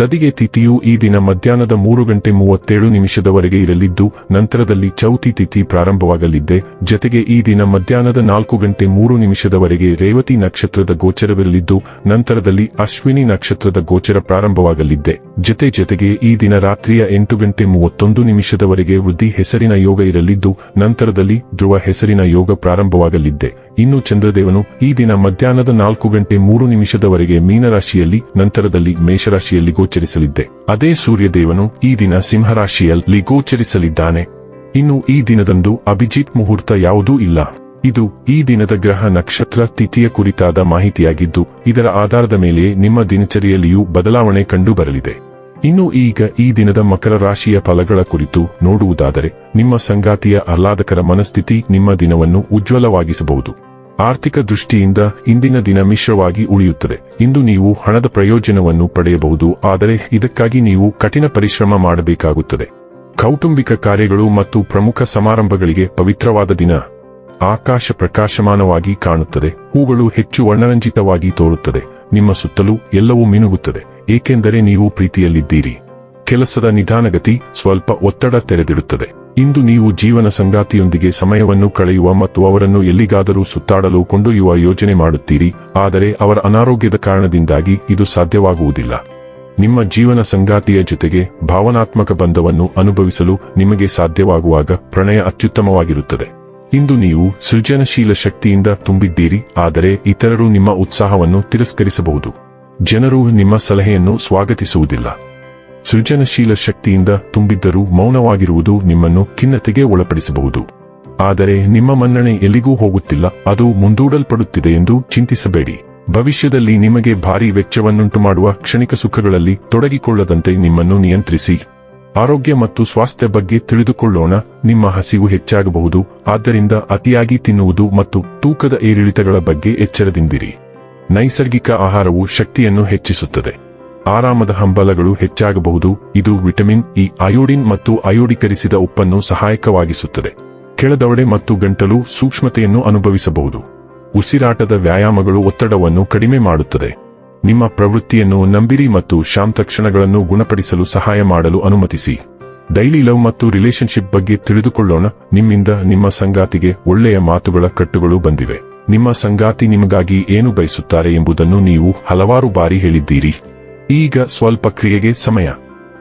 ತದಿಗೆ ತಿಥಿಯು ಈ ದಿನ ಮಧ್ಯಾಹ್ನದ ಮೂರು ಗಂಟೆ ಮೂವತ್ತೇಳು ನಿಮಿಷದವರೆಗೆ ಇರಲಿದ್ದು, ನಂತರದಲ್ಲಿ ಚೌತಿ ತಿಥಿ ಪ್ರಾರಂಭವಾಗಲಿದ್ದೆ. ಜತೆಗೆ ಈ ದಿನ ಮಧ್ಯಾಹ್ನದ ನಾಲ್ಕು ಗಂಟೆ ಮೂರು ನಿಮಿಷದವರೆಗೆ ರೇವತಿ ನಕ್ಷತ್ರದ ಗೋಚರವಿರಲಿದ್ದು, ನಂತರದಲ್ಲಿ ಅಶ್ವಿನಿ ನಕ್ಷತ್ರದ ಗೋಚರ ಪ್ರಾರಂಭವಾಗಲಿದ್ದೆ. ಜತೆ ಜತೆಗೆ ಈ ದಿನ ರಾತ್ರಿಯ ಎಂಟು ಗಂಟೆ ಮೂವತ್ತೊಂದು ನಿಮಿಷದವರೆಗೆ ವೃದ್ಧಿ ಹೆಸರಿನ ಯೋಗ ಇರಲಿದ್ದು, ನಂತರದಲ್ಲಿ ಧ್ರುವ ಹೆಸರಿನ ಯೋಗ ಪ್ರಾರಂಭವಾಗಲಿದ್ದೆ. ಇನ್ನು ಚಂದ್ರದೇವನು ಈ ದಿನ ಮಧ್ಯಾಹ್ನದ ನಾಲ್ಕು ಗಂಟೆ ಮೂರು ನಿಮಿಷದವರೆಗೆ ಮೀನರಾಶಿಯಲ್ಲಿ, ನಂತರದಲ್ಲಿ ಮೇಷರಾಶಿಯಲ್ಲಿ ಗೋಚರಿಸಲಿದ್ದೆ. ಅದೇ ಸೂರ್ಯದೇವನು ಈ ದಿನ ಸಿಂಹರಾಶಿಯಲ್ಲಿ ಗೋಚರಿಸಲಿದ್ದಾನೆ. ಇನ್ನು ಈ ದಿನದಂದು ಅಭಿಜಿತ್ ಮುಹೂರ್ತ ಯಾವುದೂ ಇಲ್ಲ. ಇದು ಈ ದಿನದ ಗ್ರಹ ನಕ್ಷತ್ರ ತಿಥಿಯ ಕುರಿತಾದ ಮಾಹಿತಿಯಾಗಿದ್ದು, ಇದರ ಆಧಾರದ ಮೇಲೆ ನಿಮ್ಮ ದಿನಚರಿಯಲ್ಲಿಯೂ ಬದಲಾವಣೆ ಕಂಡುಬರಲಿದೆ. ಇನ್ನು ಈಗ ಈ ದಿನದ ಮಕರ ರಾಶಿಯ ಫಲಗಳ ಕುರಿತು ನೋಡುವುದಾದರೆ, ನಿಮ್ಮ ಸಂಗಾತಿಯ ಆಹ್ಲಾದಕರ ಮನಸ್ಥಿತಿ ನಿಮ್ಮ ದಿನವನ್ನು ಉಜ್ವಲವಾಗಿಸಬಹುದು. ಆರ್ಥಿಕ ದೃಷ್ಟಿಯಿಂದ ಇಂದಿನ ದಿನ ಮಿಶ್ರವಾಗಿ ಉಳಿಯುತ್ತದೆ. ಇಂದು ನೀವು ಹಣದ ಪ್ರಯೋಜನವನ್ನು ಪಡೆಯಬಹುದು, ಆದರೆ ಇದಕ್ಕಾಗಿ ನೀವು ಕಠಿಣ ಪರಿಶ್ರಮ ಮಾಡಬೇಕಾಗುತ್ತದೆ. ಕೌಟುಂಬಿಕ ಕಾರ್ಯಗಳು ಮತ್ತು ಪ್ರಮುಖ ಸಮಾರಂಭಗಳಿಗೆ ಪವಿತ್ರವಾದ ದಿನ. ಆಕಾಶ ಪ್ರಕಾಶಮಾನವಾಗಿ ಕಾಣುತ್ತದೆ. ಹೂಗಳು ಹೆಚ್ಚು ವರ್ಣರಂಜಿತವಾಗಿ ತೋರುತ್ತದೆ. ನಿಮ್ಮ ಸುತ್ತಲೂ ಎಲ್ಲವೂ ಮಿನುಗುತ್ತದೆ. ಏಕೆಂದರೆ ನೀವು ಪ್ರೀತಿಯಲ್ಲಿದ್ದೀರಿ. ಕೆಲಸದ ನಿಧಾನಗತಿ ಸ್ವಲ್ಪ ಒತ್ತಡ ತೆರೆದಿಡುತ್ತದೆ. ಇಂದು ನೀವು ಜೀವನ ಸಂಗಾತಿಯೊಂದಿಗೆ ಸಮಯವನ್ನು ಕಳೆಯುವ ಮತ್ತು ಅವರನ್ನು ಎಲ್ಲಿಗಾದರೂ ಸುತ್ತಾಡಲು ಕೊಂಡೊಯ್ಯುವ ಯೋಜನೆ ಮಾಡುತ್ತೀರಿ, ಆದರೆ ಅವರ ಅನಾರೋಗ್ಯದ ಕಾರಣದಿಂದಾಗಿ ಇದು ಸಾಧ್ಯವಾಗುವುದಿಲ್ಲ. ನಿಮ್ಮ ಜೀವನ ಸಂಗಾತಿಯ ಜೊತೆಗೆ ಭಾವನಾತ್ಮಕ ಬಂಧವನ್ನು ಅನುಭವಿಸಲು ನಿಮಗೆ ಸಾಧ್ಯವಾಗುವಾಗ ಪ್ರಣಯ ಅತ್ಯುತ್ತಮವಾಗಿರುತ್ತದೆ. ಇಂದು ನೀವು ಸೃಜನಶೀಲ ಶಕ್ತಿಯಿಂದ ತುಂಬಿದ್ದೀರಿ, ಆದರೆ ಇತರರು ನಿಮ್ಮ ಉತ್ಸಾಹವನ್ನು ತಿರಸ್ಕರಿಸಬಹುದು. ಜನರು ನಿಮ್ಮ ಸಲಹೆಯನ್ನು ಸ್ವಾಗತಿಸುವುದಿಲ್ಲ. ಸೃಜನಶೀಲ ಶಕ್ತಿಯಿಂದ ತುಂಬಿದ್ದರೂ ಮೌನವಾಗಿರುವುದು ನಿಮ್ಮನ್ನು ಖಿನ್ನತೆಗೆ ಒಳಪಡಿಸಬಹುದು. ಆದರೆ ನಿಮ್ಮ ಮನ್ನಣೆ ಎಲ್ಲಿಗೂ ಹೋಗುತ್ತಿಲ್ಲ, ಅದು ಮುಂದೂಡಲ್ಪಡುತ್ತಿದೆ ಎಂದು ಚಿಂತಿಸಬೇಡಿ. ಭವಿಷ್ಯದಲ್ಲಿ ನಿಮಗೆ ಭಾರೀ ವೆಚ್ಚವನ್ನುಂಟು ಮಾಡುವ ಕ್ಷಣಿಕ ಸುಖಗಳಲ್ಲಿ ತೊಡಗಿಕೊಳ್ಳದಂತೆ ನಿಮ್ಮನ್ನು ನಿಯಂತ್ರಿಸಿ. ಆರೋಗ್ಯ ಮತ್ತು ಸ್ವಾಸ್ಥ್ಯ ಬಗ್ಗೆ ತಿಳಿದುಕೊಳ್ಳೋಣ, ನಿಮ್ಮ ಹಸಿವು ಹೆಚ್ಚಾಗಬಹುದು, ಆದ್ದರಿಂದ ಅತಿಯಾಗಿ ತಿನ್ನುವುದು ಮತ್ತು ತೂಕದ ಏರಿಳಿತಗಳ ಬಗ್ಗೆ ಎಚ್ಚರದಿಂದಿರಿ. ನೈಸರ್ಗಿಕ ಆಹಾರವು ಶಕ್ತಿಯನ್ನು ಹೆಚ್ಚಿಸುತ್ತದೆ. ಆರಾಮದ ಹಂಬಲಗಳು ಹೆಚ್ಚಾಗಬಹುದು. ಇದು ವಿಟಮಿನ್ ಇ, ಅಯೋಡಿನ್ ಮತ್ತು ಅಯೋಡೀಕರಿಸಿದ ಉಪ್ಪನ್ನು ಸಹಾಯಕವಾಗಿಸುತ್ತದೆ. ಕೆಳದವಡೆ ಮತ್ತು ಗಂಟಲು ಸೂಕ್ಷ್ಮತೆಯನ್ನು ಅನುಭವಿಸಬಹುದು. ಉಸಿರಾಟದ ವ್ಯಾಯಾಮಗಳು ಒತ್ತಡವನ್ನು ಕಡಿಮೆ ಮಾಡುತ್ತದೆ. ನಿಮ್ಮ ಪ್ರವೃತ್ತಿಯನ್ನು ನಂಬಿರಿ ಮತ್ತು ಶಾಂತ ಕ್ಷಣಗಳನ್ನು ಗುಣಪಡಿಸಲು ಸಹಾಯ ಮಾಡಲು ಅನುಮತಿಸಿ. ಡೈಲಿ ಲವ್ ಮತ್ತು ರಿಲೇಶನ್ಶಿಪ್ ಬಗ್ಗೆ ತಿಳಿದುಕೊಳ್ಳೋಣ. ನಿಮ್ಮಿಂದ ನಿಮ್ಮ ಸಂಗಾತಿಗೆ ಒಳ್ಳೆಯ ಮಾತುಗಳ ಕಟ್ಟುಗಳು ಬಂದಿವೆ. ನಿಮ್ಮ ಸಂಗಾತಿ ನಿಮಗಾಗಿ ಏನು ಬಯಸುತ್ತಾರೆ ಎಂಬುದನ್ನು ನೀವು ಹಲವಾರು ಬಾರಿ ಹೇಳಿದ್ದೀರಿ. ಈಗ ಸ್ವಲ್ಪ ಕ್ರಿಯೆಗೆ ಸಮಯ.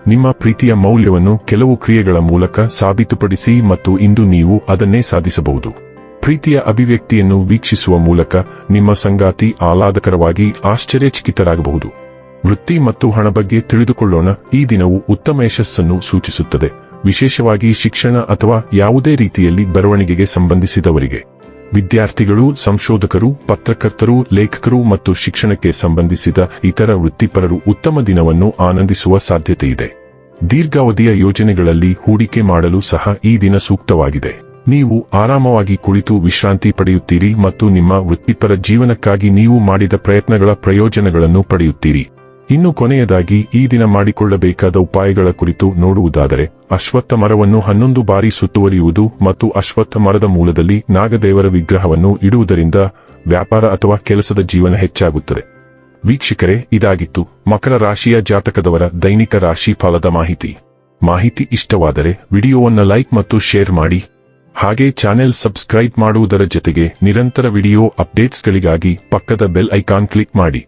ನಿಮ್ಮ ಪ್ರೀತಿಯ ಮೌಲ್ಯವನ್ನು ಕೆಲವು ಕ್ರಿಯೆಗಳ ಮೂಲಕ ಸಾಬೀತುಪಡಿಸಿ ಮತ್ತು ಇಂದು ನೀವು ಅದನ್ನೇ ಸಾಧಿಸಬಹುದು. ಪ್ರೀತಿಯ ಅಭಿವ್ಯಕ್ತಿಯನ್ನು ವೀಕ್ಷಿಸುವ ಮೂಲಕ ನಿಮ್ಮ ಸಂಗಾತಿ ಆಹ್ಲಾದಕರವಾಗಿ ಆಶ್ಚರ್ಯಚಕಿತರಾಗಬಹುದು. ವೃತ್ತಿ ಮತ್ತು ಹಣ ಬಗ್ಗೆ ತಿಳಿದುಕೊಳ್ಳೋಣ. ಈ ದಿನವು ಉತ್ತಮ ಯಶಸ್ಸನ್ನು ಸೂಚಿಸುತ್ತದೆ. ವಿಶೇಷವಾಗಿ ಶಿಕ್ಷಣ ಅಥವಾ ಯಾವುದೇ ರೀತಿಯಲ್ಲಿ ಬರವಣಿಗೆಗೆ ಸಂಬಂಧಿಸಿದವರಿಗೆ. ವಿದ್ಯಾರ್ಥಿಗಳು, ಸಂಶೋಧಕರು, ಪತ್ರಕರ್ತರು, ಲೇಖಕರು ಮತ್ತು ಶಿಕ್ಷಣಕ್ಕೆ ಸಂಬಂಧಿಸಿದ ಇತರ ವೃತ್ತಿಪರರು ಉತ್ತಮ ದಿನವನ್ನು ಆನಂದಿಸುವ ಸಾಧ್ಯತೆಯಿದೆ. ದೀರ್ಘಾವಧಿಯ ಯೋಜನೆಗಳಲ್ಲಿ ಹೂಡಿಕೆ ಮಾಡಲು ಸಹ ಈ ದಿನ ಸೂಕ್ತವಾಗಿದೆ. ನೀವು ಆರಾಮವಾಗಿ ಕುಳಿತು ವಿಶ್ರಾಂತಿ ಪಡೆಯುತ್ತೀರಿ ಮತ್ತು ನಿಮ್ಮ ವೃತ್ತಿಪರ ಜೀವನಕ್ಕಾಗಿ ನೀವು ಮಾಡಿದ ಪ್ರಯತ್ನಗಳ ಪ್ರಯೋಜನಗಳನ್ನು ಪಡೆಯುತ್ತೀರಿ. ಇನ್ನು ಕೊನೆಯದಾಗಿ ಈ ದಿನ ಮಾಡಿಕೊಳ್ಳಬೇಕಾದ ಉಪಾಯಗಳ ಕುರಿತು ನೋಡುವುದಾದರೆ, ಅಶ್ವತ್ಥ ಮರವನ್ನು ಹನ್ನೊಂದು ಬಾರಿ ಸುತ್ತುವರಿಯುವುದು ಮತ್ತು ಅಶ್ವತ್ಥ ಮರದ ಮೂಲದಲ್ಲಿ ನಾಗದೇವರ ವಿಗ್ರಹವನ್ನು ಇಡುವುದರಿಂದ ವ್ಯಾಪಾರ ಅಥವಾ ಕೆಲಸದ ಜೀವನ ಹೆಚ್ಚಾಗುತ್ತದೆ. ವೀಕ್ಷಕರೇ, ಇದಾಗಿತ್ತು ಮಕರ ರಾಶಿಯ ಜಾತಕದವರ ದೈನಿಕ ರಾಶಿ ಫಲದ ಮಾಹಿತಿ. ಮಾಹಿತಿ ಇಷ್ಟವಾದರೆ ವಿಡಿಯೋವನ್ನು ಲೈಕ್ ಮತ್ತು ಶೇರ್ ಮಾಡಿ. ಹಾಗೆ ಚಾನೆಲ್ ಸಬ್ಸ್ಕ್ರೈಬ್ ಮಾಡುವುದರ ಜೊತೆಗೆ ನಿರಂತರ ವಿಡಿಯೋ ಅಪ್ಡೇಟ್ಸ್ಗಳಿಗಾಗಿ ಪಕ್ಕದ ಬೆಲ್ ಐಕಾನ್ ಕ್ಲಿಕ್ ಮಾಡಿ.